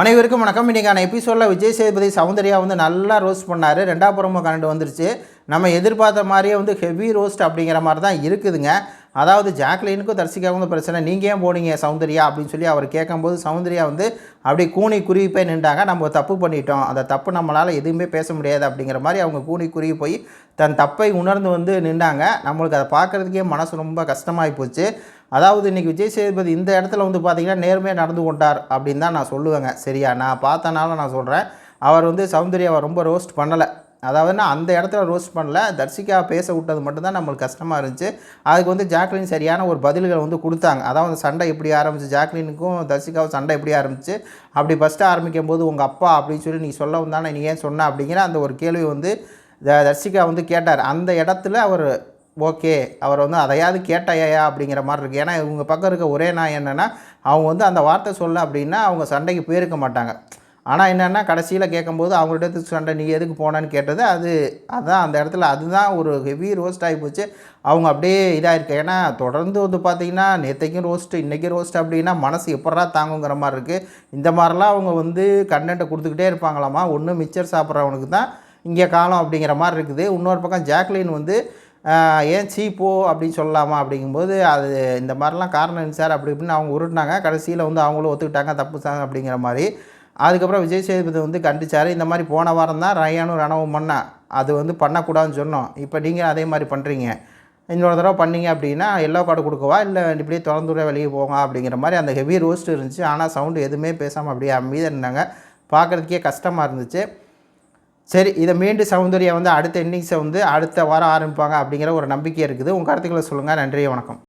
அனைவருக்கும் வணக்கம். இன்றைக்கான எபிசோடில் விஜய் சேதுபதி சௌந்தர்யா வந்து நல்லா ரோஸ்ட் பண்ணார். ரெண்டாபுரமும் புறமோ கரண்ட் வந்துருச்சு. நம்ம எதிர்பார்த்த மாதிரியே வந்து ஹெவி ரோஸ்ட் அப்படிங்கிற மாதிரி தான் இருக்குதுங்க. அதாவது ஜாக்லினுக்கும் தர்சிகாவுக்கும் பிரச்சனை. நீங்கள் ஏன் போனீங்க சௌந்தர்யா அப்படின்னு சொல்லி அவர் கேட்கும்போது சௌந்தர்யா வந்து அப்படி கூணி குருவி போய் நின்றாங்க. நம்ம தப்பு பண்ணிட்டோம். அந்த தப்பு நம்மளால் எதுவுமே பேச முடியாது அப்படிங்கிற மாதிரி அவங்க கூணி குருவி போய் தன் தப்பை உணர்ந்து வந்து நின்றாங்க. நம்மளுக்கு அதை பார்க்குறதுக்கே மனசு ரொம்ப கஷ்டமாகி போச்சு. அதாவது இன்றைக்கி விஜய் சேதுபதி இந்த இடத்துல வந்து பார்த்திங்கன்னா நேர்மையாக நடந்து கொண்டார் அப்படின்னு தான் நான் சொல்லுவேங்க. சரியா? நான் பார்த்தனால நான் சொல்கிறேன் அவர் வந்து சௌந்தர்யாவை ரொம்ப ரோஸ்ட் பண்ணலை. அதாவது நான் அந்த இடத்துல ரோஸ்ட் பண்ணல தர்சிகா பேச விட்டது மட்டும்தான் நம்மளுக்கு கஷ்டமாக இருந்துச்சு. அதுக்கு வந்து ஜாக்லின் சரியான ஒரு பதில்களை வந்து கொடுத்தாங்க. அதாவது சண்டை எப்படி ஆரம்பிச்சு ஜாக்லினுக்கும் தர்சிகாவும் சண்டை எப்படி ஆரம்பிச்சு அப்படி ஃபஸ்ட்டு ஆரம்பிக்கும் போது உங்கள் அப்பா அப்படின்னு சொல்லி நீ சொல்ல வந்தானே நீ ஏன் சொன்ன அப்படிங்கிற அந்த ஒரு கேள்வி வந்து தர்சிகா வந்து கேட்டார். அந்த இடத்துல அவர் ஓகே அவர் வந்து அதையாவது கேட்டாயா? அப்படிங்கிற மாதிரி இருக்குது ஏன்னா இவங்க பக்கம் இருக்க ஒரே நான் என்னென்னா அவங்க வந்து அந்த வார்த்தை சொல்ல அப்படின்னா அவங்க சண்டைக்கு போயிருக்க மாட்டாங்க. ஆனால் என்னென்னா கடைசியில் கேட்கும்போது அவங்கள்ட்ட சண்டை நீ எதுக்கு போனான்னு கேட்டது? அது அதுதான் அந்த இடத்துல அதுதான் ஒரு ஹெவி ரோஸ்ட் ஆகி போச்சு. அவங்க அப்படியே இதாக இருக்கு ஏன்னா தொடர்ந்து வந்து பார்த்திங்கன்னா நேற்றைக்கும் ரோஸ்ட்டு இன்றைக்கும் ரோஸ்ட் அப்படின்னா மனசு எப்படா தாங்குங்கிற மாதிரி இருக்குது இந்த மாதிரிலாம் அவங்க வந்து கண்டென்ட்டை கொடுத்துக்கிட்டே இருப்பாங்களாமா? ஒன்று மிச்சர் சாப்பிட்றவனுக்கு தான் இங்கே காலம் அப்படிங்கிற மாதிரி இருக்குது. இன்னொரு பக்கம் ஜாக்லின் வந்து ஏன் சீப்போ அப்படின்னு சொல்லலாமா? அப்படிங்கும்போது அது இந்த மாதிரிலாம் காரணம் சார். அப்படி இப்படின்னு அவங்க உருட்டினாங்க. கடைசியில் வந்து அவங்களும் ஒத்துக்கிட்டாங்க தப்பு சார் அப்படிங்கிற மாதிரி. அதுக்கப்புறம் விஜய் சேதுபதி வந்து கண்டிச்சார். இந்த மாதிரி போன வாரம் தான் ரயானும் ரணவும் பண்ணால் அது வந்து பண்ணக்கூடாதுன்னு சொன்னோம். இப்போ நீங்கள் அதே மாதிரி பண்ணுறீங்க இன்னொரு தடவை பண்ணீங்க அப்படின்னா எல்லோ கார்டு கொடுக்கவா? இல்லை இப்படியே திறந்துட வெளியே போங்க அப்படிங்கிற மாதிரி அந்த ஹெவி ரோஸ்ட் இருந்துச்சு. ஆனால் சவுண்டு எதுவுமே பேசாமல் அப்படியே அமைதியாக இருந்தாங்க பார்க்குறதுக்கே கஷ்டமாக இருந்துச்சு. சரி இதை மீண்டும் சௌந்தர்யா வந்து அடுத்த இன்னிங்ஸை வந்து அடுத்த வாரம் ஆரம்பிப்பாங்க அப்படிங்கிற ஒரு நம்பிக்கை இருக்குது. உங்கள் கருத்துக்களை சொல்லுங்கள் நன்றி வணக்கம்.